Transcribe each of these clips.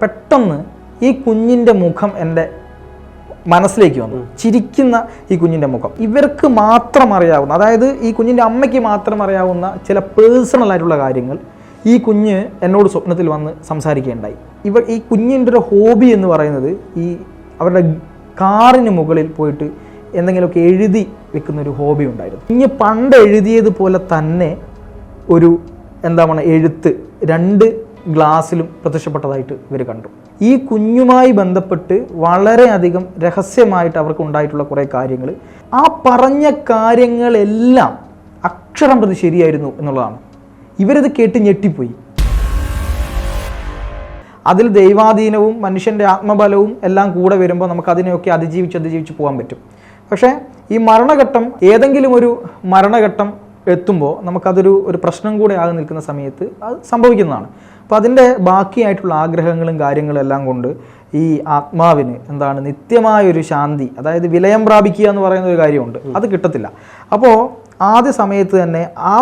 പെട്ടെന്ന് ഈ കുഞ്ഞിന്റെ മുഖം എന്റെ മനസ്സിലേക്ക് വന്നു. ചിരിക്കുന്ന ഈ കുഞ്ഞിന്റെ മുഖം. ഇവർക്ക് മാത്രം അറിയാവുന്ന അതായത് ഈ കുഞ്ഞിന്റെ അമ്മയ്ക്ക് മാത്രം അറിയാവുന്ന ചില പേഴ്സണൽ ആയിട്ടുള്ള കാര്യങ്ങൾ ഈ കുഞ്ഞ് എന്നോട് സ്വപ്നത്തിൽ വന്ന് സംസാരിക്കുകയുണ്ടായി ഇവർ ഈ കുഞ്ഞിന്റെ ഒരു ഹോബി എന്ന് പറയുന്നത് ഈ അവരുടെ കാറിന് മുകളിൽ പോയിട്ട് എന്തെങ്കിലുമൊക്കെ എഴുതി വെക്കുന്ന ഒരു ഹോബി ഉണ്ടായിരുന്നു. കുഞ്ഞ് പണ്ട് എഴുതിയതുപോലെ തന്നെ ഒരു എന്താ പറയുക എഴുത്ത് രണ്ട് ഗ്ലാസ്സിലും പ്രത്യക്ഷപ്പെട്ടതായിട്ട് ഇവർ കണ്ടു. ഈ കുഞ്ഞുമായി ബന്ധപ്പെട്ട് വളരെയധികം രഹസ്യമായിട്ട് അവർക്ക് ഉണ്ടായിട്ടുള്ള കുറേ കാര്യങ്ങൾ ആ പറഞ്ഞ കാര്യങ്ങളെല്ലാം അക്ഷരം പ്രതി ശരിയായിരുന്നു എന്നുള്ളതാണ്. ഇവരത് കേട്ട് ഞെട്ടിപ്പോയി. അതിൽ ദൈവാധീനവും മനുഷ്യന്റെ ആത്മബലവും എല്ലാം കൂടെ വരുമ്പോൾ നമുക്ക് അതിനെയൊക്കെ അതിജീവിച്ച് അതിജീവിച്ച് പോകാൻ പറ്റും. പക്ഷേ ഈ മരണഘട്ടം ഏതെങ്കിലും ഒരു മരണഘട്ടം എത്തുമ്പോൾ നമുക്കതൊരു ഒരു പ്രശ്നം കൂടെ ആകെ നിൽക്കുന്ന സമയത്ത് അത് സംഭവിക്കുന്നതാണ്. അപ്പോൾ അതിന്റെ ബാക്കിയായിട്ടുള്ള ആഗ്രഹങ്ങളും കാര്യങ്ങളും എല്ലാം കൊണ്ട് ഈ ആത്മാവിന് എന്താണ് നിത്യമായൊരു ശാന്തി അതായത് വിലയം പ്രാപിക്കുക എന്ന് പറയുന്ന ഒരു കാര്യമുണ്ട്. അത് കിട്ടത്തില്ല. അപ്പോൾ ആദ്യ സമയത്ത് തന്നെ ആ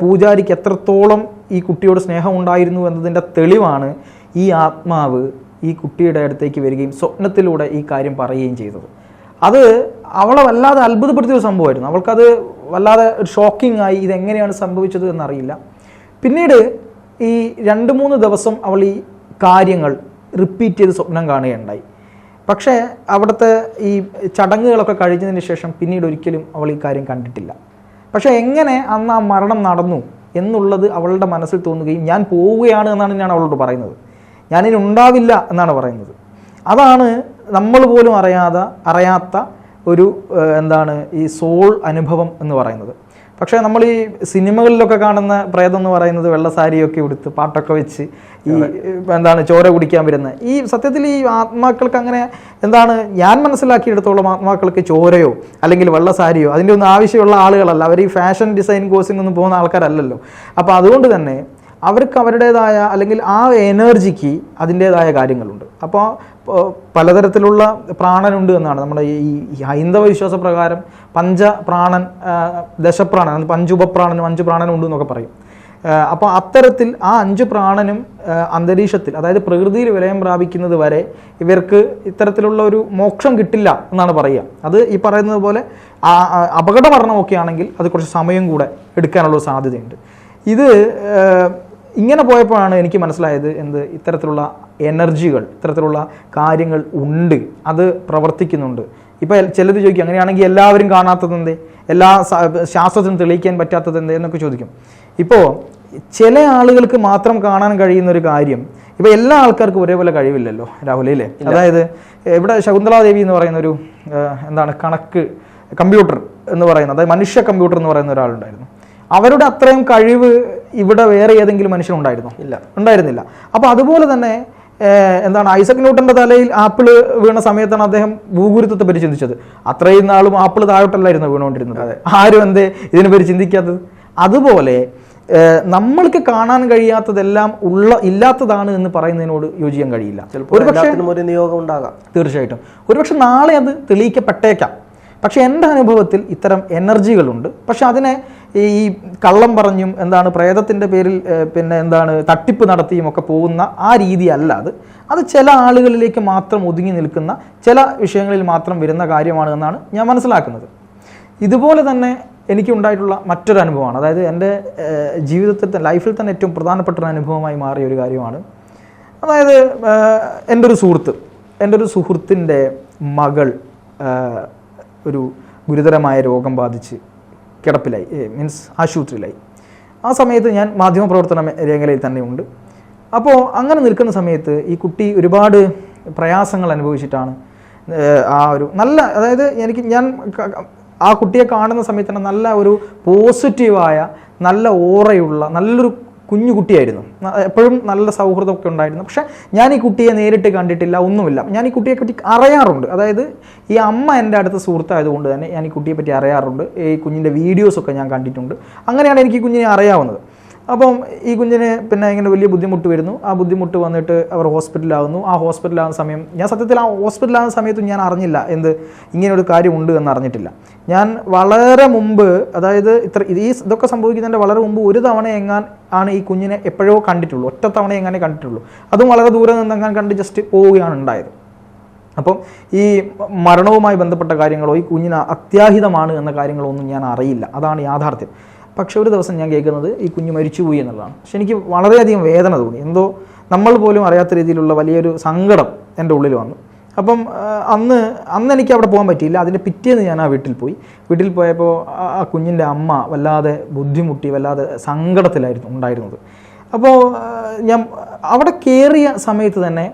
പൂജാരിക്ക് എത്രത്തോളം ഈ കുട്ടിയോട് സ്നേഹം ഉണ്ടായിരുന്നു എന്നതിന്റെ തെളിവാണ് ഈ ആത്മാവ് ഈ കുട്ടിയുടെ അടുത്തേക്ക് വരികയും സ്വപ്നത്തിലൂടെ ഈ കാര്യം പറയുകയും ചെയ്തത്. അത് അവളെ വല്ലാതെ അത്ഭുതപ്പെടുത്തിയ ഒരു സംഭവമായിരുന്നു. അവൾക്കത് വല്ലാതെ ഷോക്കിംഗ് ആയി ഇതെങ്ങനെയാണ് സംഭവിച്ചത് എന്നറിയില്ല. പിന്നീട് ഈ രണ്ട് മൂന്ന് ദിവസം അവൾ ഈ കാര്യങ്ങൾ റിപ്പീറ്റ് ചെയ്ത് സ്വപ്നം കാണുകയുണ്ടായി. പക്ഷേ അവിടുത്തെ ഈ ചടങ്ങുകളൊക്കെ കഴിഞ്ഞതിന് ശേഷം പിന്നീട് ഒരിക്കലും അവൾ ഈ കാര്യം കണ്ടിട്ടില്ല. പക്ഷേ എങ്ങനെ അന്ന് ആ മരണം നടന്നു എന്നുള്ളത് അവളുടെ മനസ്സിൽ തോന്നുകയും ഞാൻ പോവുകയാണ് എന്നാണ് ഞാൻ അവളോട് പറയുന്നത്. ഞാനിനി ഉണ്ടാവില്ല എന്നാണ് പറയുന്നത്. അതാണ് നമ്മൾ പോലും അറിയാതെ അറിയാത്ത ഒരു എന്താണ് ഈ സോൾ അനുഭവം എന്ന് പറയുന്നത്. പക്ഷേ നമ്മൾ ഈ സിനിമകളിലൊക്കെ കാണുന്ന പ്രേതം എന്ന് പറയുന്നത് വെള്ള സാരിയൊക്കെ ഉടുത്ത് പാട്ടൊക്കെ വെച്ച് ഈ എന്താണ് ചോര കുടിക്കാൻ വരുന്നത് ഈ സത്യത്തിൽ ഈ ആത്മാക്കൾക്ക് അങ്ങനെ എന്താണ് ഞാൻ മനസ്സിലാക്കിയെടുത്തോളം ആത്മാക്കൾക്ക് ചോരയോ അല്ലെങ്കിൽ വെള്ള സാരിയോ അതിന്റെ ഒന്നും ആവശ്യമുള്ള ആളുകളല്ല. അവർ ഈ ഫാഷൻ ഡിസൈൻ കോഴ്സിനൊന്നും പോകുന്ന ആൾക്കാരല്ലല്ലോ. അപ്പോൾ അതുകൊണ്ട് തന്നെ അവർക്ക് അവരുടേതായ അല്ലെങ്കിൽ ആ എനർജിക്ക് അതിന്റേതായ കാര്യങ്ങളുണ്ട്. അപ്പോൾ പലതരത്തിലുള്ള പ്രാണനുണ്ട് എന്നാണ് നമ്മുടെ ഈ ഹൈന്ദവ വിശ്വാസ പ്രകാരം പഞ്ചപ്രാണൻ പ്രാണൻ ദശപ്രാണൻ പഞ്ചുപപ്രാണനും അഞ്ച് പ്രാണനും ഉണ്ട് എന്നൊക്കെ പറയും. അപ്പോൾ അത്തരത്തിൽ ആ അഞ്ച് പ്രാണനും അന്തരീക്ഷത്തിൽ അതായത് പ്രകൃതിയിൽ വിലയം പ്രാപിക്കുന്നത് വരെ ഇവർക്ക് ഇത്തരത്തിലുള്ള ഒരു മോക്ഷം കിട്ടില്ല എന്നാണ് പറയുക. അത് ഈ പറയുന്നത് പോലെ അപകട മരണമൊക്കെ ആണെങ്കിൽ അത് കുറച്ച് സമയം കൂടെ എടുക്കാനുള്ള സാധ്യതയുണ്ട്. ഇത് ഇങ്ങനെ പോയപ്പോഴാണ് എനിക്ക് മനസ്സിലായത് എന്ത് ഇത്തരത്തിലുള്ള എനർജികൾ ഇത്തരത്തിലുള്ള കാര്യങ്ങൾ ഉണ്ട് അത് പ്രവർത്തിക്കുന്നുണ്ട്. ഇപ്പോൾ ചിലത് ചോദിക്കും അങ്ങനെയാണെങ്കിൽ എല്ലാവരും കാണാത്തത് എന്തേ? എല്ലാ ശാസ്ത്രത്തിനും തെളിയിക്കാൻ പറ്റാത്തത് എന്തേ എന്നൊക്കെ ചോദിക്കും. ഇപ്പോൾ ചില ആളുകൾക്ക് മാത്രം കാണാൻ കഴിയുന്ന ഒരു കാര്യം ഇപ്പോൾ എല്ലാ ആൾക്കാർക്കും ഒരേപോലെ കഴിവില്ലല്ലോ അല്ലേ അതായത് ഇവിടെ ശകുന്തളാദേവി എന്ന് പറയുന്ന ഒരു എന്താണ് കണക്ക് കമ്പ്യൂട്ടർ എന്ന് പറയുന്ന അതായത് മനുഷ്യ കമ്പ്യൂട്ടർ എന്ന് പറയുന്ന ഒരാളുണ്ടായിരുന്നു. അവരുടെ അത്രയും കഴിവ് ഇവിടെ വേറെ ഏതെങ്കിലും മനുഷ്യനുണ്ടായിരുന്നു ഇല്ല. ഉണ്ടായിരുന്നില്ല. അപ്പോൾ അതുപോലെ തന്നെ എന്താണ് ഐസക് ന്യൂട്ടന്റെ തലയിൽ ആപ്പിൾ വീണ സമയത്താണ് അദ്ദേഹം ഭൂഗുരുത്വത്തെ പറ്റി ചിന്തിച്ചത്. അത്രയും നാളും ആപ്പിൾ താഴോട്ടല്ലായിരുന്നു വീണുകൊണ്ടിരുന്നത്. ആരും എന്തേ ഇതിനെ പറ്റി ചിന്തിക്കാത്തത്? അതുപോലെ നമ്മൾക്ക് കാണാൻ കഴിയാത്തതെല്ലാം ഉള്ള ഇല്ലാത്തതാണ് എന്ന് പറയുന്നതിനോട് യോജിക്കാൻ കഴിയില്ല. ഒരു നിയോഗം ഉണ്ടാകാം. തീർച്ചയായിട്ടും. ഒരുപക്ഷെ നാളെ അത് തെളിയിക്കപ്പെട്ടേക്കാം. പക്ഷേ എന്റെ അനുഭവത്തിൽ ഇത്തരം എനർജികളുണ്ട്. പക്ഷെ അതിനെ ഈ കള്ളം പറഞ്ഞും എന്താണ് പ്രേതത്തിന്റെ പേരിൽ പിന്നെ എന്താണ് തട്ടിപ്പ് നടത്തിയും ഒക്കെ പോകുന്ന ആ രീതി അല്ല അത്. അത് ചില ആളുകളിലേക്ക് മാത്രം ഒതുങ്ങി നിൽക്കുന്ന ചില വിഷയങ്ങളിൽ മാത്രം വരുന്ന കാര്യമാണ് എന്നാണ് ഞാൻ മനസ്സിലാക്കുന്നത്. ഇതുപോലെ തന്നെ എനിക്കുണ്ടായിട്ടുള്ള മറ്റൊരു അനുഭവമാണ്. അതായത് എന്റെ ജീവിതത്തിൽ ലൈഫിൽ തന്നെ ഏറ്റവും പ്രധാനപ്പെട്ട ഒരു അനുഭവമായി മാറിയ ഒരു കാര്യമാണ്. അതായത് എന്റെ ഒരു സുഹൃത്ത് എന്റെ ഒരു സുഹൃത്തിന്റെ മകൾ ഒരു ഗുരുതരമായ രോഗം ബാധിച്ച് കിടപ്പിലായി മീൻസ് ആശുപത്രിയിലായി. ആ സമയത്ത് ഞാൻ മാധ്യമപ്രവർത്തന രേഖയിൽ തന്നെയുണ്ട് അപ്പോൾ അങ്ങനെ നിൽക്കുന്ന സമയത്ത് ഈ കുട്ടി ഒരുപാട് പ്രയാസങ്ങൾ അനുഭവിച്ചിട്ടാണ് ആ ഒരു നല്ല അതായത് എനിക്ക് ഞാൻ ആ കുട്ടിയെ കാണുന്ന സമയത്ത് തന്നെ നല്ല ഒരു പോസിറ്റീവായ നല്ല ഓറയുള്ള നല്ലൊരു കുഞ്ഞു കുട്ടിയായിരുന്നു എപ്പോഴും നല്ല സൗഹൃദമൊക്കെ ഉണ്ടായിരുന്നു. പക്ഷേ ഞാൻ ഈ കുട്ടിയെ നേരിട്ട് കണ്ടിട്ടില്ല ഒന്നുമില്ല. ഞാൻ ഈ കുട്ടിയെ പറ്റി അറിയാറുണ്ട്. അതായത് ഈ അമ്മ എന്റെ അടുത്ത സുഹൃത്തായതുകൊണ്ട് തന്നെ ഞാൻ ഈ കുട്ടിയെ പറ്റി അറിയാറുണ്ട്. ഈ കുഞ്ഞിന്റെ വീഡിയോസൊക്കെ ഞാൻ കണ്ടിട്ടുണ്ട്. അങ്ങനെയാണ് എനിക്ക് കുഞ്ഞിനെ അറിയാവുന്നത്. അപ്പം ഈ കുഞ്ഞിന് പിന്നെ ഇങ്ങനെ വലിയ ബുദ്ധിമുട്ട് വരുന്നു. ആ ബുദ്ധിമുട്ട് വന്നിട്ട് അവർ ഹോസ്പിറ്റലാകുന്നു ആ ഹോസ്പിറ്റലാകുന്ന സമയം ഞാൻ സത്യത്തിൽ ആ ഹോസ്പിറ്റലാകുന്ന സമയത്തും ഞാൻ അറിഞ്ഞില്ല എന്ത് ഇങ്ങനെ ഒരു കാര്യമുണ്ട് എന്ന് അറിഞ്ഞിട്ടില്ല. ഞാൻ വളരെ മുമ്പ് അതായത് ഇത്ര ഈ ഇതൊക്കെ സംഭവിക്കുന്നതിന്റെ വളരെ മുമ്പ് ഒരു തവണ എങ്ങാൻ ആണ് ഈ കുഞ്ഞിനെ എപ്പോഴോ കണ്ടിട്ടുള്ളൂ. ഒറ്റ തവണ എങ്ങനെ കണ്ടിട്ടുള്ളൂ. അതും വളരെ ദൂരെ നിന്നെങ്ങാൻ കണ്ട് ജസ്റ്റ് പോവുകയാണ് ഉണ്ടായത്. അപ്പം ഈ മരണവുമായി ബന്ധപ്പെട്ട കാര്യങ്ങളോ ഈ കുഞ്ഞിന് അത്യാഹിതമാണ് എന്ന കാര്യങ്ങളോ ഒന്നും ഞാൻ അറിയില്ല. അതാണ് യാഥാർത്ഥ്യം. പക്ഷെ ഒരു ദിവസം ഞാൻ കേൾക്കുന്നത് ഈ കുഞ്ഞ് മരിച്ചുപോയി എന്നുള്ളതാണ്. പക്ഷെ എനിക്ക് വളരെയധികം വേദന തോന്നി. എന്തോ നമ്മൾ പോലും അറിയാത്ത രീതിയിലുള്ള വലിയൊരു സങ്കടം എന്റെ ഉള്ളിൽ വന്നു. അപ്പം അന്ന് അന്ന് എനിക്ക് അവിടെ പോകാൻ പറ്റിയില്ല. അതിന്റെ പിറ്റേന്ന് ഞാൻ ആ വീട്ടിൽ പോയി. വീട്ടിൽ പോയപ്പോൾ ആ- കുഞ്ഞിന്റെ അമ്മ വല്ലാതെ ബുദ്ധിമുട്ടി വല്ലാതെ സങ്കടത്തിലായിരുന്നു ഉണ്ടായിരുന്നത്. അപ്പോൾ ഞാൻ അവിടെ കയറിയ സമയത്ത് തന്നെ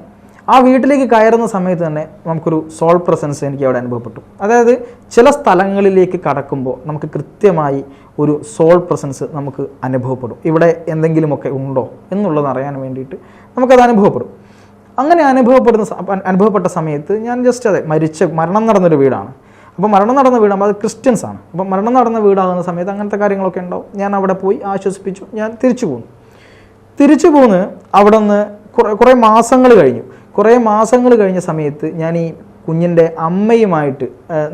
ആ വീട്ടിലേക്ക് കയറുന്ന സമയത്ത് തന്നെ നമുക്കൊരു സോൾ പ്രസൻസ് എനിക്ക് അവിടെ അനുഭവപ്പെട്ടു. അതായത് ചില സ്ഥലങ്ങളിലേക്ക് കടക്കുമ്പോൾ നമുക്ക് കൃത്യമായി ഒരു സോൾ പ്രസൻസ് നമുക്ക് അനുഭവപ്പെടും. ഇവിടെ എന്തെങ്കിലുമൊക്കെ ഉണ്ടോ എന്നുള്ളത് അറിയാൻ വേണ്ടിയിട്ട് നമുക്കത് അനുഭവപ്പെടും. അങ്ങനെ അനുഭവപ്പെടുന്ന അനുഭവപ്പെട്ട സമയത്ത് ഞാൻ ജസ്റ്റ് അതെ മരിച്ച മരണം നടന്നൊരു വീടാണ്. അപ്പോൾ മരണം നടന്ന വീടാകുമ്പോൾ അത് ക്രിസ്ത്യൻസ് ആണ്. അപ്പോൾ മരണം നടന്ന വീടാകുന്ന സമയത്ത് അങ്ങനത്തെ കാര്യങ്ങളൊക്കെ ഉണ്ടോ ഞാൻ അവിടെ പോയി ആശ്വസിപ്പിച്ചു ഞാൻ തിരിച്ചു പോന്നു. തിരിച്ചു പോന്ന് അവിടെ നിന്ന് കുറേ കുറേ മാസങ്ങൾ കഴിഞ്ഞു. കുറേ മാസങ്ങൾ കഴിഞ്ഞ സമയത്ത് ഞാൻ ഈ കുഞ്ഞിന്റെ അമ്മയുമായിട്ട്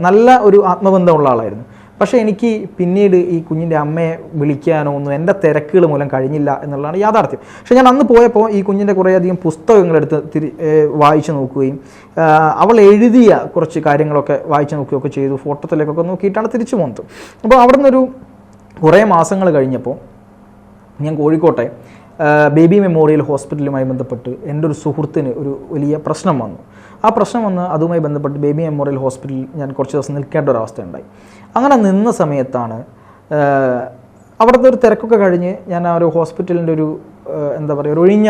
നല്ല ഒരു ആത്മബന്ധമുള്ള ആളായിരുന്നു. പക്ഷേ എനിക്ക് പിന്നീട് ഈ കുഞ്ഞിന്റെ അമ്മയെ വിളിക്കാനോ ഒന്നും എന്റെ തിരക്കുകൾ മൂലം കഴിഞ്ഞില്ല എന്നുള്ളതാണ് യാഥാർത്ഥ്യം. പക്ഷേ ഞാൻ അന്ന് പോയപ്പോൾ ഈ കുഞ്ഞിന്റെ കുറേയധികം പുസ്തകങ്ങളെടുത്ത് തിരി വായിച്ചു നോക്കുകയും അവൾ എഴുതിയ കുറച്ച് കാര്യങ്ങളൊക്കെ വായിച്ചു നോക്കുകയൊക്കെ ചെയ്തു ഫോട്ടോത്തിലേക്കൊക്കെ നോക്കിയിട്ടാണ് തിരിച്ചു പോകുന്നത് അപ്പോൾ അവിടെ നിന്നൊരു കുറേ മാസങ്ങൾ കഴിഞ്ഞപ്പോൾ ഞാൻ കോഴിക്കോട്ടെ ബേബി മെമ്മോറിയൽ ഹോസ്പിറ്റലുമായി ബന്ധപ്പെട്ട് എന്റെ ഒരു സുഹൃത്തിന് ഒരു വലിയ പ്രശ്നം വന്നു. ആ പ്രശ്നം വന്ന് അതുമായി ബന്ധപ്പെട്ട് ബേബി മെമ്മോറിയൽ ഹോസ്പിറ്റലിൽ ഞാൻ കുറച്ച് ദിവസം നിൽക്കേണ്ട ഒരു അവസ്ഥ ഉണ്ടായി. അങ്ങനെ നിന്ന സമയത്താണ് അവിടുത്തെ ഒരു തിരക്കൊക്കെ കഴിഞ്ഞ് ഞാൻ ആ ഒരു ഹോസ്പിറ്റലിന്റെ ഒരു എന്താ പറയുക ഒരു ഒഴിഞ്ഞ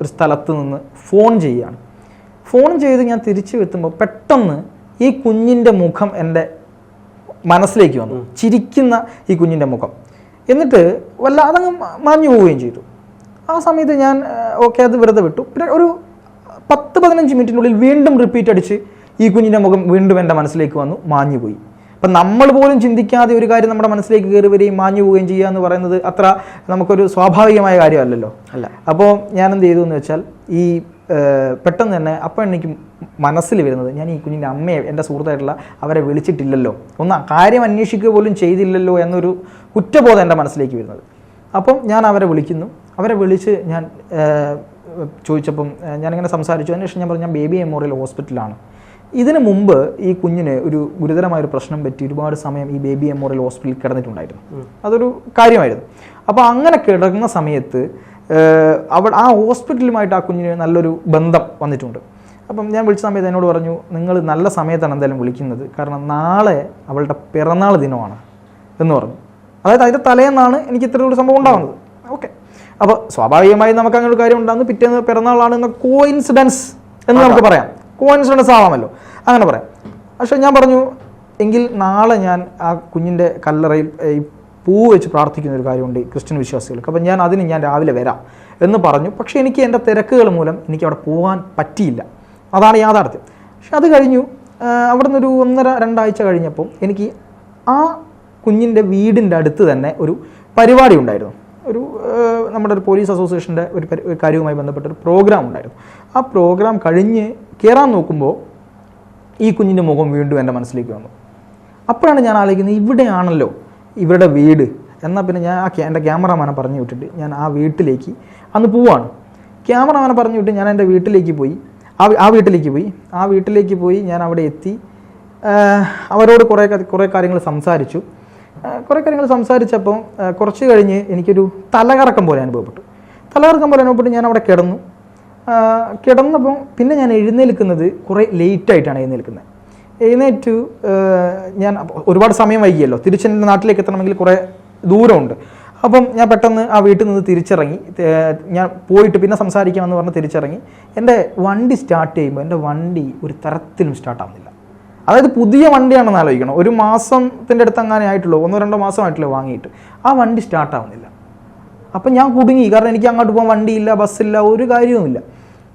ഒരു സ്ഥലത്ത് നിന്ന് ഫോൺ ചെയ്യുകയാണ്. ഫോൺ ചെയ്ത് ഞാൻ തിരിച്ചു എത്തുമ്പോൾ പെട്ടെന്ന് ഈ കുഞ്ഞിന്റെ മുഖം എന്റെ മനസ്സിലേക്ക് വന്നു. ചിരിക്കുന്ന ഈ കുഞ്ഞിന്റെ മുഖം. എന്നിട്ട് വല്ല അതങ്ങ് മാഞ്ഞു പോവുകയും ചെയ്തു. ആ സമയത്ത് ഞാൻ ഓക്കെ അത് വെറുതെ വിട്ടു. പിന്നെ ഒരു പത്ത് പതിനഞ്ച് മിനിറ്റിനുള്ളിൽ വീണ്ടും റിപ്പീറ്റ് അടിച്ച് ഈ കുഞ്ഞിന്റെ മുഖം വീണ്ടും എന്റെ മനസ്സിലേക്ക് വന്നു മാഞ്ഞു പോയി. അപ്പം നമ്മൾ പോലും ചിന്തിക്കാതെ ഒരു കാര്യം നമ്മുടെ മനസ്സിലേക്ക് കയറി വരികയും മാഞ്ഞു പോവുകയും ചെയ്യുക എന്ന് പറയുന്നത് അത്ര നമുക്കൊരു സ്വാഭാവികമായ കാര്യമല്ലല്ലോ. അല്ല. അപ്പോൾ ഞാൻ എന്ത് ചെയ്തു എന്ന് വെച്ചാൽ ഈ പെട്ടെന്ന് തന്നെ അപ്പം എനിക്ക് മനസ്സിൽ വരുന്നത് ഞാൻ ഈ കുഞ്ഞിന്റെ അമ്മയെ എന്റെ സുഹൃത്തായിട്ടുള്ള അവരെ വിളിച്ചിട്ടില്ലല്ലോ. ഒന്ന് കാര്യം അന്വേഷിക്കുക പോലും ചെയ്തില്ലല്ലോ എന്നൊരു കുറ്റബോധം എന്റെ മനസ്സിലേക്ക് വരുന്നത്. അപ്പം ഞാൻ അവരെ വിളിക്കുന്നു. അവരെ വിളിച്ച് ഞാൻ ചോദിച്ചപ്പം ഞാനിങ്ങനെ സംസാരിച്ചു. അതിനുശേഷം ഞാൻ പറഞ്ഞു ഞാൻ ബേബി മെമ്മോറിയൽ ഹോസ്പിറ്റലാണ്. ഇതിനു മുമ്പ് ഈ കുഞ്ഞിന് ഒരു ഗുരുതരമായ ഒരു പ്രശ്നം പറ്റി ഒരുപാട് സമയം ഈ ബേബി മെമ്മോറിയൽ ഹോസ്പിറ്റലിൽ കിടന്നിട്ടുണ്ടായിരുന്നു. അതൊരു കാര്യമായിരുന്നു. അപ്പോൾ അങ്ങനെ കിടക്കുന്ന സമയത്ത് അവൾ ആ ഹോസ്പിറ്റലുമായിട്ട് ആ കുഞ്ഞിന് നല്ലൊരു ബന്ധം വന്നിട്ടുണ്ട്. അപ്പം ഞാൻ വിളിച്ച സമയത്ത് എന്നോട് പറഞ്ഞു നിങ്ങൾ നല്ല സമയത്താണ് എന്തായാലും വിളിക്കുന്നത്. കാരണം നാളെ അവളുടെ പിറന്നാൾ ദിനമാണ്. എന്ന് പറഞ്ഞു. അതായത് അതിന്റെ തലേന്നാണ് എനിക്ക് ഇത്ര ഒരു സംഭവം ഉണ്ടാകുന്നത് ഓക്കെ. അപ്പോൾ സ്വാഭാവികമായി നമുക്ക് അങ്ങനെ ഒരു കാര്യം ഉണ്ടാകുന്നു. പിറ്റേന്ന് പിറന്നാളാണ് എന്ന കോ ഇൻസിഡൻസ് എന്ന് നമുക്ക് പറയാം. കോയിൻസിഡൻസ് ആവാമല്ലോ. അങ്ങനെ പറയാം. പക്ഷേ ഞാൻ പറഞ്ഞു എങ്കിൽ നാളെ ഞാൻ ആ കുഞ്ഞിന്റെ കല്ലറയിൽ ഈ പൂ വെച്ച് പ്രാർത്ഥിക്കുന്ന ഒരു കാര്യമുണ്ട് ഈ ക്രിസ്ത്യൻ വിശ്വാസികൾക്ക്. അപ്പം ഞാൻ അതിന് ഞാൻ രാവിലെ വരാം എന്ന് പറഞ്ഞു. പക്ഷേ എനിക്ക് എന്റെ തിരക്കുകൾ മൂലം എനിക്ക് അവിടെ പോകാൻ പറ്റിയില്ല. അതാണ് യാഥാർത്ഥ്യം. പക്ഷെ അത് കഴിഞ്ഞു അവിടെ നിന്നൊരു ഒന്നര രണ്ടാഴ്ച കഴിഞ്ഞപ്പോൾ എനിക്ക് ആ കുഞ്ഞിന്റെ വീടിന്റെ അടുത്ത് തന്നെ ഒരു പരിപാടി ഉണ്ടായിരുന്നു. ഒരു നമ്മുടെ ഒരു പോലീസ് അസോസിയേഷന്റെ ഒരു കാര്യവുമായി ബന്ധപ്പെട്ട ഒരു പ്രോഗ്രാം ഉണ്ടായിരുന്നു. ആ പ്രോഗ്രാം കഴിഞ്ഞ് കയറാൻ നോക്കുമ്പോൾ ഈ കുഞ്ഞിന്റെ മുഖം വീണ്ടും എന്റെ മനസ്സിലേക്ക് വന്നു. അപ്പോഴാണ് ഞാൻ ആലോചിക്കുന്നത് ഇവിടെയാണല്ലോ ഇവരുടെ വീട്. എന്നാൽ പിന്നെ ഞാൻ ആ എന്റെ ക്യാമറമാനെ പറഞ്ഞു വിട്ടിട്ട് ഞാൻ ആ വീട്ടിലേക്ക് അന്ന് പോവാണ്. ക്യാമറമാനെ പറഞ്ഞു വിട്ട് ഞാൻ എന്റെ വീട്ടിലേക്ക് പോയി. ആ ആ വീട്ടിലേക്ക് പോയി. ആ വീട്ടിലേക്ക് പോയി ഞാൻ അവിടെ എത്തി. അവരോട് കുറേ കുറേ കാര്യങ്ങൾ സംസാരിച്ചു. കുറേ കാര്യങ്ങൾ സംസാരിച്ചപ്പോൾ കുറച്ച് കഴിഞ്ഞ് എനിക്കൊരു തലകറക്കം പോലെ അനുഭവപ്പെട്ടു. തലകറക്കം പോലെ അനുഭവപ്പെട്ട് ഞാൻ അവിടെ കിടന്നു. കിടന്നപ്പോൾ പിന്നെ ഞാൻ എഴുന്നേൽക്കുന്നത് കുറേ ലേറ്റായിട്ടാണ് എഴുന്നേൽക്കുന്നത്. എഴുന്നേറ്റു ഞാൻ ഒരുപാട് സമയം വൈകിയല്ലോ. തിരിച്ച് എന്റെ നാട്ടിലേക്ക് എത്തണമെങ്കിൽ കുറേ ദൂരമുണ്ട്. അപ്പം ഞാൻ പെട്ടെന്ന് ആ വീട്ടിൽ നിന്ന് തിരിച്ചിറങ്ങി. ഞാൻ പോയിട്ട് പിന്നെ സംസാരിക്കാമെന്ന് പറഞ്ഞ് തിരിച്ചിറങ്ങി. എന്റെ വണ്ടി സ്റ്റാർട്ട് ചെയ്യുമ്പോൾ എന്റെ വണ്ടി ഒരു തരത്തിലും സ്റ്റാർട്ട് ആവുന്നില്ല. അതായത് പുതിയ വണ്ടിയാണെന്ന് ആലോചിക്കണം. ഒരു മാസത്തിന്റെ അടുത്ത് അങ്ങനെ ആയിട്ടുള്ളൂ ഒന്നോ രണ്ടോ മാസമായിട്ടുള്ളൂ വാങ്ങിയിട്ട്. ആ വണ്ടി സ്റ്റാർട്ട് ആവുന്നില്ല. അപ്പം ഞാൻ കുടുങ്ങി. കാരണം എനിക്ക് അങ്ങോട്ട് പോകാൻ വണ്ടിയില്ല ബസ്സില്ല ഒരു കാര്യവുമില്ല.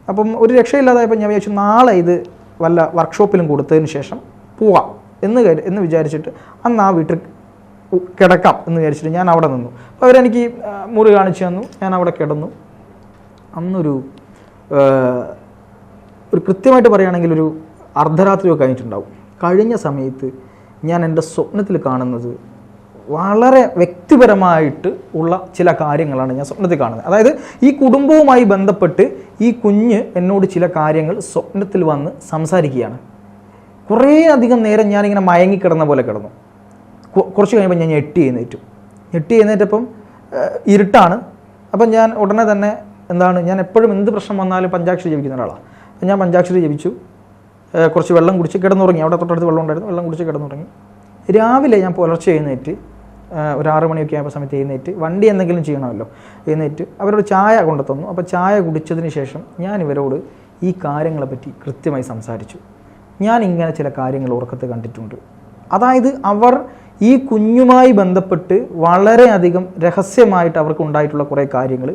അപ്പം ഒരു രക്ഷയില്ലാതായപ്പോൾ ഞാൻ വിചാരിച്ചു നാളെ ഇത് വല്ല വർക്ക്ഷോപ്പിലും കൊടുത്തതിന് ശേഷം പോവാം എന്ന് കരു എന്ന് വിചാരിച്ചിട്ട് അന്ന് ആ വീട്ടിൽ കിടക്കാം എന്ന് വിചാരിച്ചിട്ട് ഞാൻ അവിടെ നിന്നു. അപ്പോൾ അവരെനിക്ക് മുറി കാണിച്ചു തന്നു. ഞാൻ അവിടെ കിടന്നു. അന്നൊരു ഒരു കൃത്യമായിട്ട് പറയുകയാണെങ്കിൽ ഒരു അർദ്ധരാത്രിയൊക്കെ കഴിഞ്ഞിട്ടുണ്ടാവും. കഴിഞ്ഞ സമയത്ത് ഞാൻ എന്റെ സ്വപ്നത്തിൽ കാണുന്നത് വളരെ വ്യക്തിപരമായിട്ട് ഉള്ള ചില കാര്യങ്ങളാണ് ഞാൻ സ്വപ്നത്തിൽ കാണുന്നത്. അതായത് ഈ കുടുംബവുമായി ബന്ധപ്പെട്ട് ഈ കുഞ്ഞ് എന്നോട് ചില കാര്യങ്ങൾ സ്വപ്നത്തിൽ വന്ന് സംസാരിക്കുകയാണ്. കുറേ അധികം നേരം ഞാനിങ്ങനെ മയങ്ങിക്കിടന്ന പോലെ കിടന്നു. കുറച്ച് കഴിയുമ്പോൾ ഞാൻ ഞെട്ടി എഴുന്നേറ്റു. ഞെട്ടി എഴുന്നേറ്റപ്പം ഇരുട്ടാണ്. അപ്പം ഞാൻ ഉടനെ തന്നെ എന്താണ് ഞാൻ എപ്പോഴും എന്ത് പ്രശ്നം വന്നാലും പഞ്ചാക്ഷരി ജപിക്കുന്ന ഒരാളാണ് ഞാൻ പഞ്ചാക്ഷരി ജപിച്ചു. കുറച്ച് വെള്ളം കുടിച്ച് കിടന്നുറങ്ങി. അവിടെ തൊട്ടടുത്ത് വെള്ളം ഉണ്ടായിരുന്നു. വെള്ളം കുടിച്ച് കിടന്നുറങ്ങി. രാവിലെ ഞാൻ പുലർച്ചെ എഴുന്നേറ്റ് ഒരു ആറ് മണിയൊക്കെ ആയപ്പോൾ സമയത്ത് എഴുന്നേറ്റ് വണ്ടി എന്തെങ്കിലും ചെയ്യണമല്ലോ. എഴുന്നേറ്റ് അവരോട് ചായ കൊണ്ടു തന്നു. അപ്പോൾ ചായ കുടിച്ചതിന് ശേഷം ഞാൻ ഇവരോട് ഈ കാര്യങ്ങളെപ്പറ്റി കൃത്യമായി സംസാരിച്ചു. ഞാൻ ഇങ്ങനെ ചില കാര്യങ്ങൾ ഉറക്കത്ത് കണ്ടിട്ടുണ്ട്. അതായത് അവർ ഈ കുഞ്ഞുമായി ബന്ധപ്പെട്ട് വളരെയധികം രഹസ്യമായിട്ട് അവർക്ക് ഉണ്ടായിട്ടുള്ള കുറേ കാര്യങ്ങൾ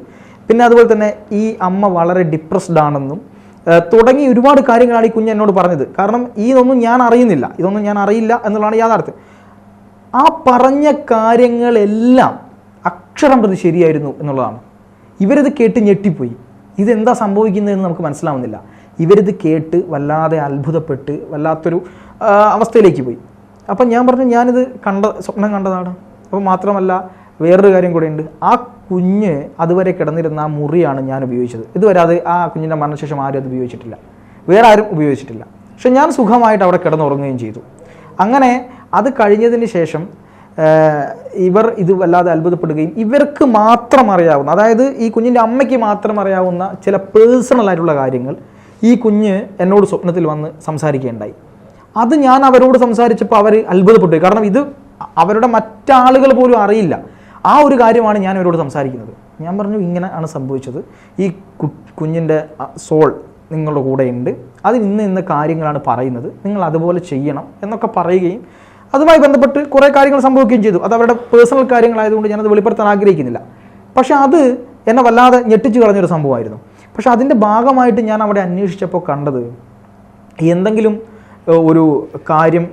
പിന്നെ അതുപോലെ തന്നെ ഈ അമ്മ വളരെ ഡിപ്രസ്ഡ് ആണെന്നും തുടങ്ങി ഒരുപാട് കാര്യങ്ങളാണ് ഈ കുഞ്ഞ് എന്നോട് പറഞ്ഞത്. കാരണം ഇതൊന്നും ഞാൻ അറിയുന്നില്ല. ഇതൊന്നും ഞാൻ അറിയില്ല എന്നുള്ളതാണ് യാഥാർത്ഥ്യം. ആ പറഞ്ഞ കാര്യങ്ങളെല്ലാം അക്ഷരം പ്രതി ശരിയായിരുന്നു എന്നുള്ളതാണ്. ഇവരിത് കേട്ട് ഞെട്ടിപ്പോയി. ഇതെന്താ സംഭവിക്കുന്നതെന്ന് നമുക്ക് മനസ്സിലാവുന്നില്ല. ഇവരിത് കേട്ട് വല്ലാതെ അത്ഭുതപ്പെട്ട് വല്ലാത്തൊരു അവസ്ഥയിലേക്ക് പോയി. അപ്പം ഞാൻ പറഞ്ഞു ഞാനിത് കണ്ട സ്വപ്നം കണ്ടതാണ്. അപ്പം മാത്രമല്ല വേറൊരു കാര്യം കൂടെ ഉണ്ട് ആ കുഞ്ഞ് അതുവരെ കിടന്നിരുന്ന ആ മുറിയാണ് ഞാൻ ഉപയോഗിച്ചത്. ഇതുവരെ അത് ആ കുഞ്ഞിന്റെ മരണശേഷം ആരും അത് ഉപയോഗിച്ചിട്ടില്ല. വേറെ ആരും ഉപയോഗിച്ചിട്ടില്ല. പക്ഷെ ഞാൻ സുഖമായിട്ട് അവിടെ കിടന്നുറങ്ങുകയും ചെയ്തു. അങ്ങനെ അത് കഴിഞ്ഞതിന് ശേഷം ഇവർ ഇത് വല്ലാതെ അത്ഭുതപ്പെടുകയും ഇവർക്ക് മാത്രം അറിയാവുന്ന അതായത് ഈ കുഞ്ഞിന്റെ അമ്മയ്ക്ക് മാത്രം അറിയാവുന്ന ചില പേഴ്സണൽ ആയിട്ടുള്ള കാര്യങ്ങൾ ഈ കുഞ്ഞ് എന്നോട് സ്വപ്നത്തിൽ വന്ന് സംസാരിക്കുകയുണ്ടായി. അത് ഞാൻ അവരോട് സംസാരിച്ചപ്പോൾ അവർ അത്ഭുതപ്പെട്ടു. കാരണം ഇത് അവരുടെ മറ്റാളുകൾ പോലും അറിയില്ല. ആ ഒരു കാര്യമാണ് ഞാൻ അവരോട് സംസാരിക്കുന്നത്. ഞാൻ പറഞ്ഞു ഇങ്ങനെ ആണ് സംഭവിച്ചത്. ഈ കുഞ്ഞിന്റെ സോൾ നിങ്ങളുടെ കൂടെയുണ്ട്. അതിൽ ഇന്ന് ഇന്ന് കാര്യങ്ങളാണ് പറയുന്നത്. നിങ്ങൾ അതുപോലെ ചെയ്യണം എന്നൊക്കെ പറയുകയും അതുമായി ബന്ധപ്പെട്ട് കുറേ കാര്യങ്ങൾ സംഭവിക്കുകയും ചെയ്തു. അത് അവരുടെ പേഴ്സണൽ കാര്യങ്ങളായതുകൊണ്ട് ഞാനത് വെളിപ്പെടുത്താൻ ആഗ്രഹിക്കുന്നില്ല. പക്ഷേ അത് എന്നെ വല്ലാതെ ഞെട്ടിച്ച് കളഞ്ഞൊരു സംഭവമായിരുന്നു. പക്ഷേ അതിന്റെ ഭാഗമായിട്ട് ഞാൻ അവിടെ അന്വേഷിച്ചപ്പോൾ കണ്ടത് എന്തെങ്കിലും ഒരു കാര്യം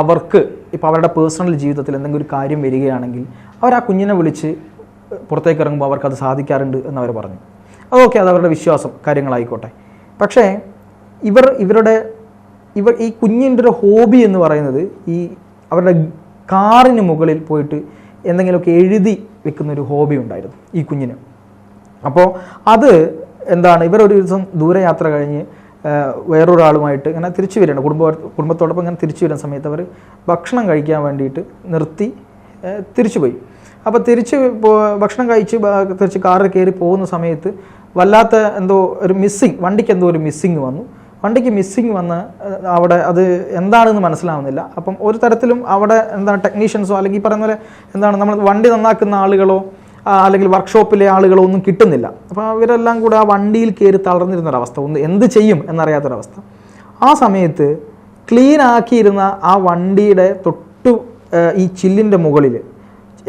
അവർക്ക് ഇപ്പോൾ അവരുടെ പേഴ്സണൽ ജീവിതത്തിൽ എന്തെങ്കിലും ഒരു കാര്യം വരികയാണെങ്കിൽ അവർ ആ കുഞ്ഞിനെ വിളിച്ച് പുറത്തേക്ക് ഇറങ്ങുമ്പോൾ അവർക്ക് അത് സാധിക്കാറുണ്ട് എന്നവർ പറഞ്ഞു. അതൊക്കെ അത് അവരുടെ വിശ്വാസം കാര്യങ്ങളായിക്കോട്ടെ. പക്ഷേ ഇവർ ഇവരുടെ ഇവർ ഈ കുഞ്ഞിന്റെ ഒരു ഹോബി എന്ന് പറയുന്നത് ഈ അവരുടെ കാറിന് മുകളിൽ പോയിട്ട് എന്തെങ്കിലുമൊക്കെ എഴുതി വെക്കുന്നൊരു ഹോബി ഉണ്ടായിരുന്നു ഈ കുഞ്ഞിന്. അപ്പോൾ അത് എന്താണ് ഇവർ ഒരു ദിവസം ദൂരയാത്ര കഴിഞ്ഞ് വേറൊരാളുമായിട്ട് ഇങ്ങനെ തിരിച്ചു വരികയാണ്. കുടുംബ കുടുംബത്തോടൊപ്പം ഇങ്ങനെ തിരിച്ചു വരുന്ന സമയത്ത് അവർ ഭക്ഷണം കഴിക്കാൻ വേണ്ടിയിട്ട് നിർത്തി തിരിച്ചുപോയി. തിരിച്ചു പോയി അപ്പോൾ തിരിച്ച് ഭക്ഷണം കഴിച്ച് തിരിച്ച് കാറിൽ കയറി പോകുന്ന സമയത്ത് വല്ലാത്ത എന്തോ ഒരു മിസ്സിങ് വണ്ടിക്ക് എന്തോ ഒരു മിസ്സിങ് വന്നു. വണ്ടിക്ക് മിസ്സിങ് വന്ന് അവിടെ അത് എന്താണെന്ന് മനസ്സിലാവുന്നില്ല. അപ്പം ഒരു തരത്തിലും അവിടെ എന്താണ് ടെക്നീഷ്യൻസോ അല്ലെങ്കിൽ ഈ പറയുന്ന പോലെ എന്താണ് നമ്മൾ വണ്ടി നന്നാക്കുന്ന ആളുകളോ അല്ലെങ്കിൽ വർക്ക്ഷോപ്പിലെ ആളുകളോ ഒന്നും കിട്ടുന്നില്ല. അപ്പോൾ ഇവരെല്ലാം കൂടെ ആ വണ്ടിയിൽ കയറി തളർന്നിരുന്നൊരവസ്ഥ. ഒന്ന് എന്ത് ചെയ്യും എന്നറിയാത്തൊരവസ്ഥ. ആ സമയത്ത് ക്ലീൻ ആക്കിയിരുന്ന ആ വണ്ടിയുടെ തൊട്ട് ഈ ചില്ലിന്റെ മുകളിൽ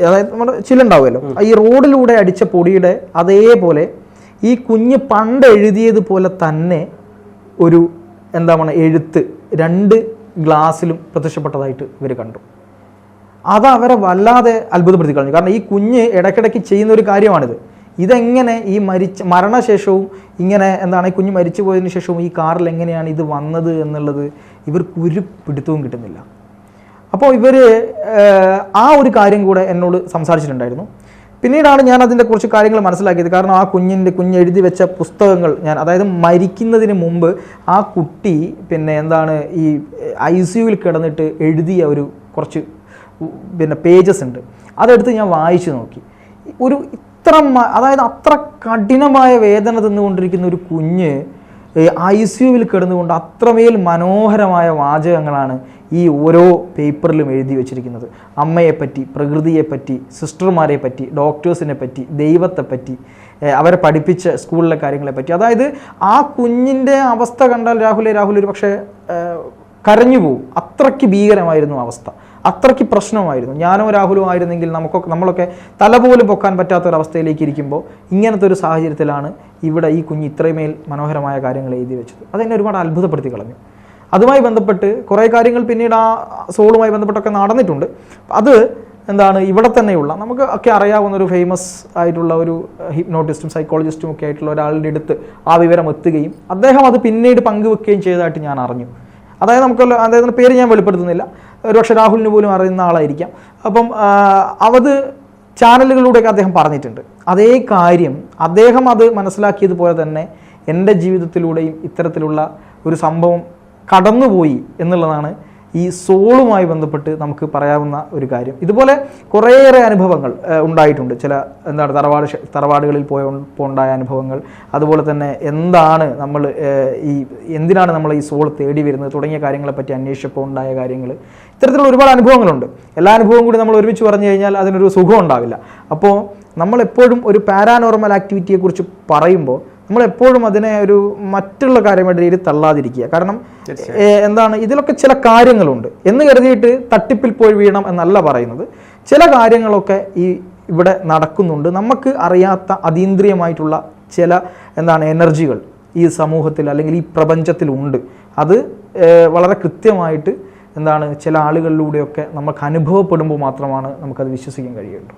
അതായത് നമ്മുടെ ചില്ലുണ്ടാവുമല്ലോ. ഈ റോഡിലൂടെ അടിച്ച പൊടിയുടെ അതേപോലെ ഈ കുഞ്ഞ് പണ്ട് എഴുതിയതുപോലെ തന്നെ ഒരു എന്താ പറയുക എഴുത്ത് രണ്ട് ഗ്ലാസ്സിലും പ്രത്യക്ഷപ്പെട്ടതായിട്ട് ഇവർ കണ്ടു. അത് അവരെ വല്ലാതെ അത്ഭുതപ്പെടുത്തി കളഞ്ഞു. കാരണം ഈ കുഞ്ഞ് ഇടയ്ക്കിടയ്ക്ക് ചെയ്യുന്ന ഒരു കാര്യമാണിത്. ഇതെങ്ങനെ ഈ മരിച്ച മരണശേഷവും ഇങ്ങനെ എന്താണ് ഈ കുഞ്ഞ് മരിച്ചു പോയതിനു ശേഷവും ഈ കാറിൽ എങ്ങനെയാണ് ഇത് വന്നത് എന്നുള്ളത് ഇവർക്ക് ഒരു പിടുത്തവും കിട്ടുന്നില്ല. അപ്പോൾ ഇവർ ആ ഒരു കാര്യം കൂടെ എന്നോട് സംസാരിച്ചിട്ടുണ്ടായിരുന്നു. പിന്നീടാണ് ഞാൻ അതിന്റെ കുറച്ച് കാര്യങ്ങൾ മനസ്സിലാക്കിയത്. കാരണം ആ കുഞ്ഞിന്റെ കുഞ്ഞ് എഴുതി വെച്ച പുസ്തകങ്ങൾ ഞാൻ അതായത് മരിക്കുന്നതിന് മുമ്പ് ആ കുട്ടി പിന്നെ എന്താണ് ഈ ഐ സിയുവിൽ കിടന്നിട്ട് എഴുതിയ ഒരു കുറച്ച് പിന്നെ പേജസ് ഉണ്ട്. അതെടുത്ത് ഞാൻ വായിച്ചു നോക്കി. ഒരു ഇത്ര അതായത് അത്ര കഠിനമായ വേദന തന്നുകൊണ്ടിരിക്കുന്ന ഒരു കുഞ്ഞ് ഐ സി യുവിൽ കിടന്നുകൊണ്ട് അത്രമേൽ മനോഹരമായ വാചകങ്ങളാണ് ഈ ഓരോ പേപ്പറിലും എഴുതി വെച്ചിരിക്കുന്നത്. അമ്മയെപ്പറ്റി പ്രകൃതിയെപ്പറ്റി സിസ്റ്റർമാരെ പറ്റി ഡോക്ടേഴ്സിനെ പറ്റി ദൈവത്തെപ്പറ്റി അവരെ പഠിപ്പിച്ച സ്കൂളിലെ കാര്യങ്ങളെപ്പറ്റി. അതായത് ആ കുഞ്ഞിന്റെ അവസ്ഥ കണ്ടാൽ രാഹുലെ രാഹുൽ ഒരു പക്ഷേ കരഞ്ഞു പോകും അത്രയ്ക്ക് ഭീകരമായിരുന്നു അവസ്ഥ. അത്രയ്ക്ക് പ്രശ്നമായിരുന്നു. ഞാനോ രാഹുലോ ആയിരുന്നെങ്കിൽ നമുക്കൊക്കെ നമ്മളൊക്കെ തല പോലും പൊക്കാൻ പറ്റാത്ത ഒരു അവസ്ഥയിലേക്ക് ഇരിക്കുമ്പോൾ ഇങ്ങനത്തെ ഒരു സാഹചര്യത്തിലാണ് ഇവിടെ ഈ കുഞ്ഞ് ഇത്രമേൽ മനോഹരമായ കാര്യങ്ങൾ എഴുതി വെച്ചത്. അതെന്നെ ഒരുപാട് അത്ഭുതപ്പെടുത്തി കളഞ്ഞു. അതുമായി ബന്ധപ്പെട്ട് കുറേ കാര്യങ്ങൾ പിന്നീട് ആ സോളുമായി ബന്ധപ്പെട്ടൊക്കെ നടന്നിട്ടുണ്ട്. അത് എന്താണ് ഇവിടെ തന്നെയുള്ള നമുക്ക് ഒക്കെ അറിയാവുന്ന ഒരു ഫേമസ് ആയിട്ടുള്ള ഒരു ഹിപ്നോട്ടിസ്റ്റും സൈക്കോളജിസ്റ്റും ഒക്കെ ആയിട്ടുള്ള ഒരാളുടെ അടുത്ത് ആ വിവരം എത്തുകയും അദ്ദേഹം അത് പിന്നീട് പങ്കുവെക്കുകയും ചെയ്തതായിട്ട് ഞാൻ അറിഞ്ഞു. അതായത് നമുക്ക് അദ്ദേഹത്തിന്റെ പേര് ഞാൻ വെളിപ്പെടുത്തുന്നില്ല. ഒരുപക്ഷെ രാഹുലിന് പോലും അറിയുന്ന ആളായിരിക്കാം. അപ്പം അവത് ചാനലുകളിലൂടെയൊക്കെ അദ്ദേഹം പറഞ്ഞിട്ടുണ്ട്. അതേ കാര്യം അദ്ദേഹം അത് മനസ്സിലാക്കിയതുപോലെ തന്നെ എന്റെ ജീവിതത്തിലൂടെയും ഇത്തരത്തിലുള്ള ഒരു സംഭവം കടന്നുപോയി എന്നുള്ളതാണ് ഈ സോളുമായി ബന്ധപ്പെട്ട് നമുക്ക് പറയാവുന്ന ഒരു കാര്യം. ഇതുപോലെ കുറേയേറെ അനുഭവങ്ങൾ ഉണ്ടായിട്ടുണ്ട്. ചില എന്താണ് തറവാട് തറവാടുകളിൽ പോയ ഉണ്ടായ അനുഭവങ്ങൾ. അതുപോലെ തന്നെ എന്താണ് നമ്മൾ ഈ എന്തിനാണ് നമ്മൾ ഈ സോൾ തേടി വരുന്നത് തുടങ്ങിയ കാര്യങ്ങളെ പറ്റി അന്വേഷിച്ചപ്പോൾ ഉണ്ടായ കാര്യങ്ങൾ. ഇത്തരത്തിലുള്ള ഒരുപാട് അനുഭവങ്ങളുണ്ട്. എല്ലാ അനുഭവവും കൂടി നമ്മൾ ഒരുമിച്ച് പറഞ്ഞു കഴിഞ്ഞാൽ അതിനൊരു സുഖം ഉണ്ടാവില്ല. അപ്പോൾ നമ്മളെപ്പോഴും ഒരു പാരാനോർമൽ ആക്ടിവിറ്റിയെക്കുറിച്ച് പറയുമ്പോൾ നമ്മൾ എപ്പോഴും അതിനെ ഒരു മറ്റുള്ള കാര്യമായിട്ട് രീതിയിൽ തള്ളാതിരിക്കുക. കാരണം എന്താണ് ഇതിലൊക്കെ ചില കാര്യങ്ങളുണ്ട്. എന്ന് കരുതിയിട്ട് തട്ടിപ്പിൽ പോയി വീണം എന്നല്ല പറയുന്നത്. ചില കാര്യങ്ങളൊക്കെ ഈ ഇവിടെ നടക്കുന്നുണ്ട്. നമുക്ക് അറിയാത്ത അതീന്ദ്രിയമായിട്ടുള്ള ചില എന്താണ് എനർജികൾ ഈ സമൂഹത്തിൽ അല്ലെങ്കിൽ ഈ പ്രപഞ്ചത്തിലുണ്ട് അത് വളരെ കൃത്യമായിട്ട് എന്താണ് ചില ആളുകളിലൂടെയൊക്കെ നമുക്ക് അനുഭവപ്പെടുമ്പോൾ മാത്രമാണ് നമുക്കത് വിശ്വസിക്കാൻ കഴിയുള്ളൂ.